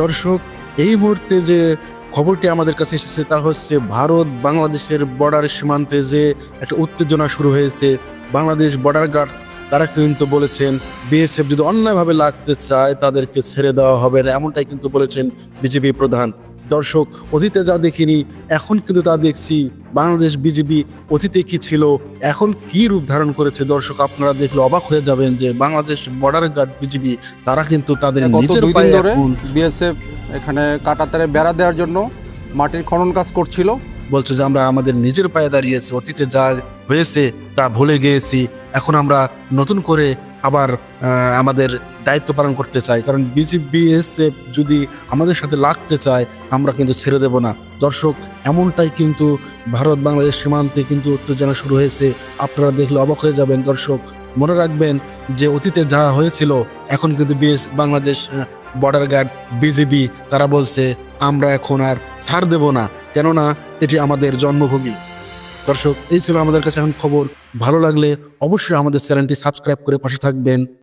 দর্শক, এই মুহূর্তে যে খবরটি আমাদের কাছে এসেছে তা হচ্ছে ভারত বাংলাদেশের বর্ডার সীমান্তে যে একটা উত্তেজনা শুরু হয়েছে, বাংলাদেশ বর্ডার গার্ড তারা কিন্তু বলেছেন বিএসএফ যদি অন্যায়ভাবে লাগতে চায় তাদেরকে ছেড়ে দেওয়া হবে না, এমনটাই কিন্তু বলেছেন বিজেপি প্রধান। দর্শক অতীতে যা দেখিনি এখন কিন্তু তা দেখছি। বাংলাদেশ বিজেপি অতীতে কি ছিল এখন কি রূপ ধারণ করেছে? দর্শক আপনারা দেখলে অবাক হয়ে যাবেন যে বাংলাদেশ বর্ডার গার্ড বিজেপি তারা কিন্তু তাদের নিজের পায়ে এখন বিএসএফ এখানে কাটাতারে বেড়া দেওয়ার জন্য মাটির খনন কাজ করছিল। বলছে যে আমরা আমাদের নিজের পায়ে দাঁড়িয়েছি অতীতে যা হয়েছে তা ভুলে গিয়েছি। এখন আমরা নতুন করে আবার আমাদের দায়িত্ব পালন করতে চাই। কারণ বিজিবিএসএফ যদি আমাদের সাথে লাগতে চায়, আমরা কিন্তু ছেড়ে দেব না। দর্শক, এমনটাই কিন্তু ভারত বাংলাদেশ সীমান্তে কিন্তু উত্তেজনা শুরু হয়েছে। আপনারা দেখলে অবাক হয়ে যাবেন। দর্শক, মনে রাখবেন যে অতীতে যা হয়েছিল, এখন কিন্তু BS Bangladesh border guard BGB তারা বলছে, আমরা এখন আর ছাড় দেব না। কেননা, এটি আমাদের জন্মভূমি। দর্শক, এই ছিল আমাদের কাছে এখন খবর। ভালো লাগলে অবশ্যই আমাদের চ্যানেলটি সাবস্ক্রাইব করে পাশে থাকবেন।